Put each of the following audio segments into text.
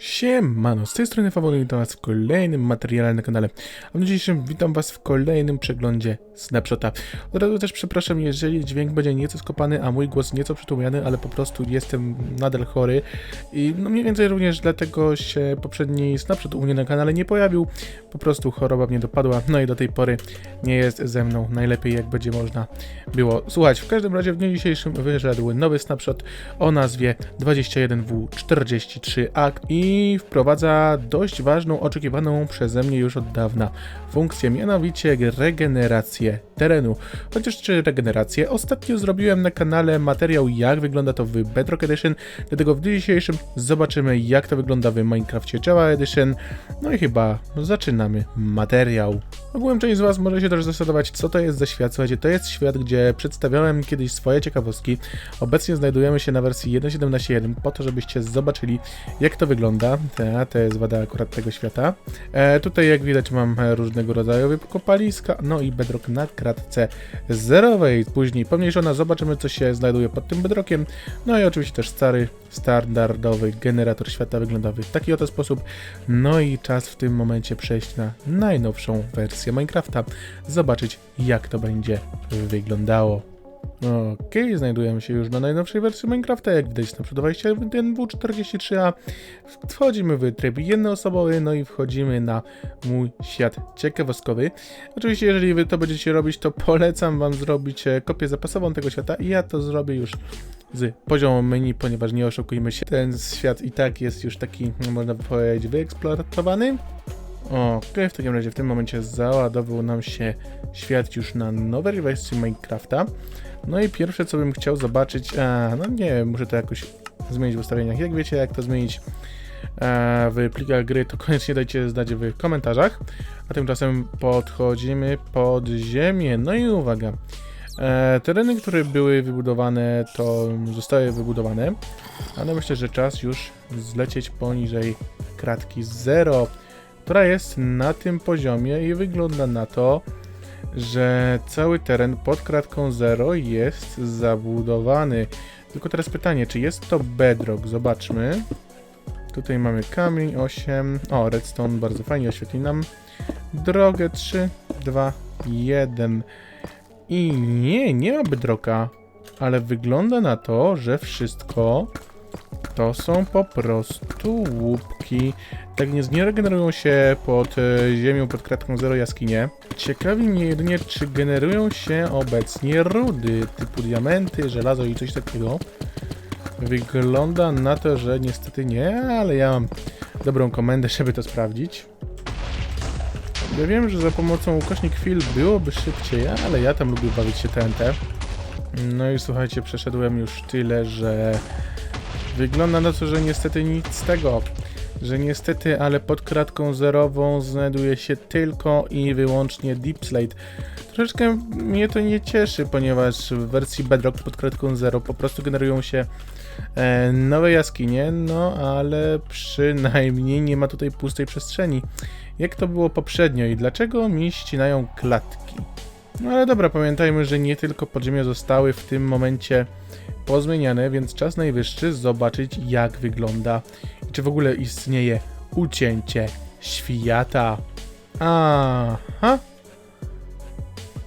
Siemano, z tej strony Fawory, witam was w kolejnym materiale na kanale. A w dzisiejszym witam was w kolejnym przeglądzie Snapshota. Od razu też przepraszam, jeżeli dźwięk będzie nieco skopany, a mój głos nieco przytłumiony, ale po prostu jestem nadal chory. I no mniej więcej również dlatego się poprzedni Snapshot u mnie na kanale nie pojawił. Po prostu choroba mnie dopadła, no i do tej pory nie jest ze mną najlepiej jak będzie można było słuchać. W każdym razie w dniu dzisiejszym wyszedł nowy Snapshot o nazwie 21W43A i wprowadza dość ważną, oczekiwaną przeze mnie już od dawna funkcję, mianowicie regenerację terenu. Chociaż czy regenerację? Ostatnio zrobiłem na kanale materiał jak wygląda to w Bedrock Edition, dlatego w dzisiejszym zobaczymy jak to wygląda w Minecrafcie Java Edition. No i chyba zaczynamy materiał. Ogółem część z Was może się też zastanawiać, co to jest za świat. Słuchajcie, to jest świat, gdzie przedstawiałem kiedyś swoje ciekawostki. Obecnie znajdujemy się na wersji 1.17.1 po to, żebyście zobaczyli, jak to wygląda. Ta, to jest wada akurat tego świata. E, tutaj, jak widać, mam e, różnego rodzaju kopaliska, no i bedrock na kratce zerowej. Później pomniejszona, zobaczymy, co się znajduje pod tym bedrockiem. No i oczywiście też stary, standardowy generator świata wygląda w taki oto sposób. No i czas w tym momencie przejść na najnowszą wersję Minecrafta, zobaczyć jak to będzie wyglądało. Okej, znajdujemy się już na najnowszej wersji Minecrafta, jak widać na przykład wejście W43A. Wchodzimy w tryb jednoosobowy, no i wchodzimy na mój świat ciekawostkowy. Oczywiście, jeżeli wy to będziecie robić, to polecam wam zrobić e, kopię zapasową tego świata i ja to zrobię już z poziomu menu, ponieważ nie oszukujmy się, ten świat i tak jest już taki, można powiedzieć, wyeksploatowany. Okej, w takim razie w tym momencie załadował nam się świat już na nowej wersji Minecrafta. No i pierwsze co bym chciał zobaczyć, a no nie muszę to jakoś zmienić w ustawieniach. Jak wiecie, jak to zmienić e, w plikach gry, to koniecznie dajcie znać w komentarzach. A tymczasem podchodzimy pod ziemię. No i uwaga. E, tereny, które były wybudowane, to zostały wybudowane, ale myślę, że czas już zlecieć poniżej kratki 0 która jest na tym poziomie i wygląda na to, że cały teren pod kratką 0 jest zabudowany. Tylko teraz pytanie, czy jest to bedrock? Zobaczmy. Tutaj mamy kamień 8. O, redstone bardzo fajnie oświetli nam drogę 3, 2, 1. I nie, nie ma bedrocka, ale wygląda na to, że wszystko to są po prostu łupki. Tak nie, nie regenerują się pod e, ziemią, pod kratką zero jaskinie. Ciekawi mnie jedynie, czy generują się obecnie rudy typu diamenty, żelazo i coś takiego. Wygląda na to, że niestety nie, ale ja mam dobrą komendę, żeby to sprawdzić. Ja wiem, że za pomocą ukośnik chwil byłoby szybciej, ale ja tam lubię bawić się TNT. No i słuchajcie, przeszedłem już tyle, że Wygląda na to, że niestety nic z tego. Że niestety, ale pod kratką zerową znajduje się tylko i wyłącznie Deep Slate. Troszeczkę mnie to nie cieszy, ponieważ w wersji Bedrock pod kratką zero po prostu generują się e, nowe jaskinie, no ale przynajmniej nie ma tutaj pustej przestrzeni. Jak to było poprzednio i dlaczego mi ścinają klatki? No ale dobra, pamiętajmy, że nie tylko podziemia zostały w tym momencie pozmieniane, więc czas najwyższy zobaczyć jak wygląda czy w ogóle istnieje ucięcie świata. Aha.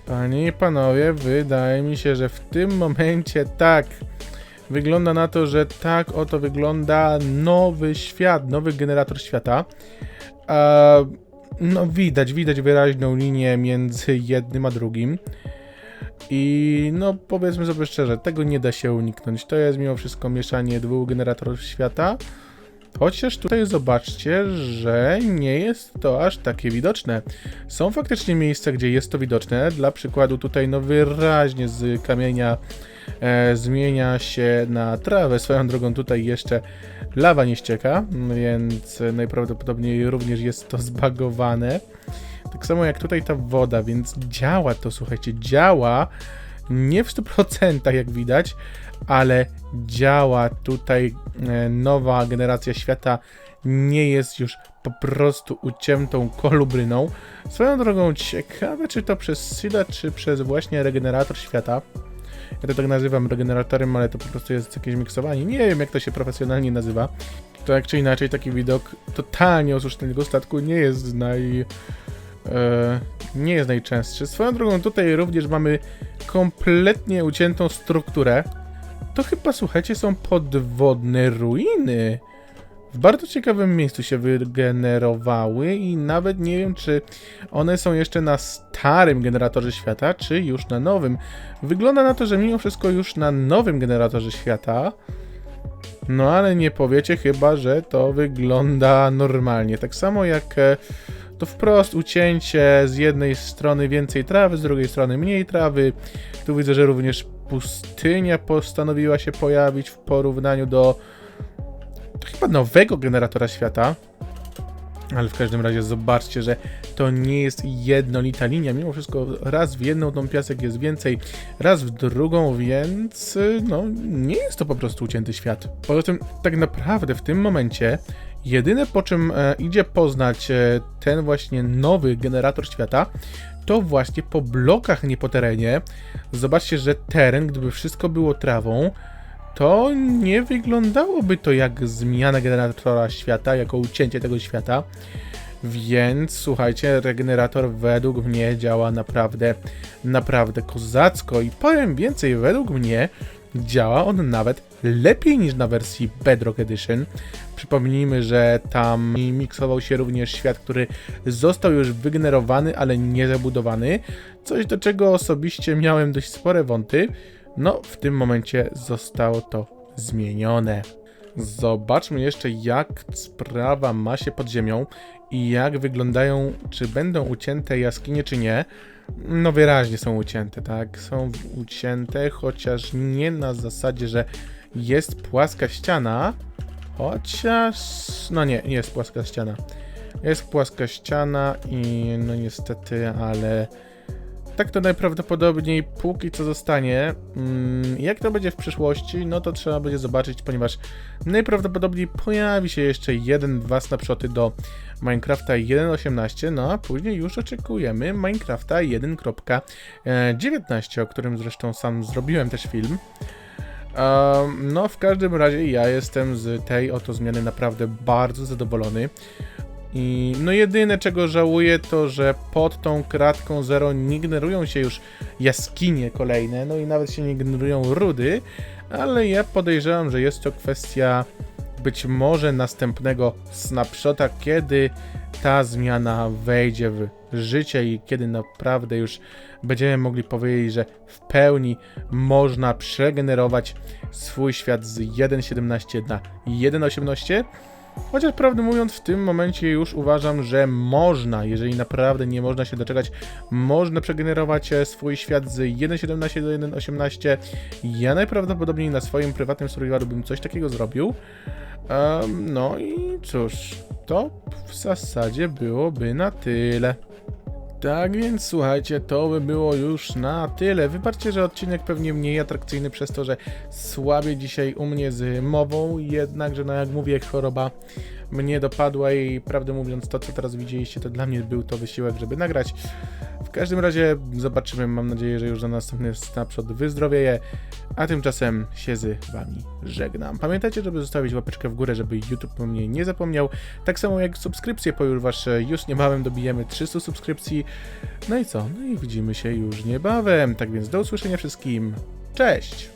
Panie i panowie, wydaje mi się, że w tym momencie tak. Wygląda na to, że tak oto wygląda nowy świat, nowy generator świata. Eee, no widać, widać wyraźną linię między jednym a drugim. I no powiedzmy sobie szczerze, tego nie da się uniknąć. To jest mimo wszystko mieszanie dwóch generatorów świata. Chociaż tutaj zobaczcie, że nie jest to aż takie widoczne. Są faktycznie miejsca, gdzie jest to widoczne. Dla przykładu tutaj no wyraźnie z kamienia e, zmienia się na trawę. Swoją drogą tutaj jeszcze lawa nie ścieka, więc najprawdopodobniej również jest to zbagowane. Tak samo jak tutaj ta woda, więc działa to, słuchajcie, działa. Nie w 100% jak widać, ale działa tutaj nowa generacja świata nie jest już po prostu uciętą kolubryną. Swoją drogą ciekawe, czy to przez Sida, czy przez właśnie regenerator świata. Ja to tak nazywam regeneratorem, ale to po prostu jest jakieś miksowanie. Nie wiem, jak to się profesjonalnie nazywa. Tak czy inaczej, taki widok totalnie osuszonego statku nie jest naj... E, nie jest najczęstszy. Swoją drogą tutaj również mamy kompletnie uciętą strukturę. To chyba, słuchajcie, są podwodne ruiny. W bardzo ciekawym miejscu się wygenerowały i nawet nie wiem, czy one są jeszcze na starym generatorze świata, czy już na nowym. Wygląda na to, że mimo wszystko już na nowym generatorze świata. No ale nie powiecie chyba, że to wygląda normalnie. Tak samo jak e, to wprost ucięcie z jednej strony więcej trawy, z drugiej strony mniej trawy. Tu widzę, że również pustynia postanowiła się pojawić w porównaniu do chyba nowego generatora świata. Ale w każdym razie zobaczcie, że to nie jest jednolita linia. Mimo wszystko raz w jedną tą piasek jest więcej, raz w drugą, więc y, no nie jest to po prostu ucięty świat. Poza tym tak naprawdę w tym momencie jedyne po czym e, idzie poznać e, ten właśnie nowy generator świata, to właśnie po blokach, nie po terenie. Zobaczcie, że teren, gdyby wszystko było trawą, to nie wyglądałoby to jak zmiana generatora świata, jako ucięcie tego świata. Więc słuchajcie, regenerator według mnie działa naprawdę, naprawdę kozacko i powiem więcej, według mnie działa on nawet lepiej niż na wersji Bedrock Edition. Przypomnijmy, że tam miksował się również świat, który został już wygenerowany, ale nie zabudowany. Coś do czego osobiście miałem dość spore wąty. No, w tym momencie zostało to zmienione. Zobaczmy jeszcze, jak sprawa ma się pod ziemią i jak wyglądają, czy będą ucięte jaskinie, czy nie. No, wyraźnie są ucięte, tak? Są ucięte, chociaż nie na zasadzie, że jest płaska ściana, chociaż. No nie, nie jest płaska ściana. Jest płaska ściana i no niestety, ale tak to najprawdopodobniej póki co zostanie. Mm, Jak to będzie w przyszłości, no to trzeba będzie zobaczyć, ponieważ najprawdopodobniej pojawi się jeszcze jeden, dwa snapshoty do Minecrafta 1.18, no a później już oczekujemy Minecrafta 1.19, o którym zresztą sam zrobiłem też film. Um, no, w każdym razie ja jestem z tej oto zmiany naprawdę bardzo zadowolony. I no jedyne czego żałuję to, że pod tą kratką 0 nie generują się już jaskinie kolejne, no i nawet się nie generują rudy, ale ja podejrzewam, że jest to kwestia być może następnego snapshota, kiedy ta zmiana wejdzie w życie i kiedy naprawdę już będziemy mogli powiedzieć, że w pełni można przegenerować swój świat z 1.17 na 1.18. Chociaż prawdę mówiąc, w tym momencie już uważam, że można, jeżeli naprawdę nie można się doczekać, można przegenerować e, swój świat z 1.17 do 1.18. Ja najprawdopodobniej na swoim prywatnym survivalu bym coś takiego zrobił. Em, no i cóż, to w zasadzie byłoby na tyle. Tak więc słuchajcie, to by było już na tyle. Wybaczcie, że odcinek pewnie mniej atrakcyjny przez to, że słabiej dzisiaj u mnie z mową, jednakże no jak mówię, choroba mnie dopadła i prawdę mówiąc to, co teraz widzieliście, to dla mnie był to wysiłek, żeby nagrać. W każdym razie zobaczymy, mam nadzieję, że już na następny snapshot wyzdrowieję, a tymczasem się z wami żegnam. Pamiętajcie, żeby zostawić łapeczkę w górę, żeby YouTube o mnie nie zapomniał, tak samo jak subskrypcje, ponieważ już niebawem dobijemy 300 subskrypcji. No i co? No i widzimy się już niebawem, tak więc do usłyszenia wszystkim. Cześć!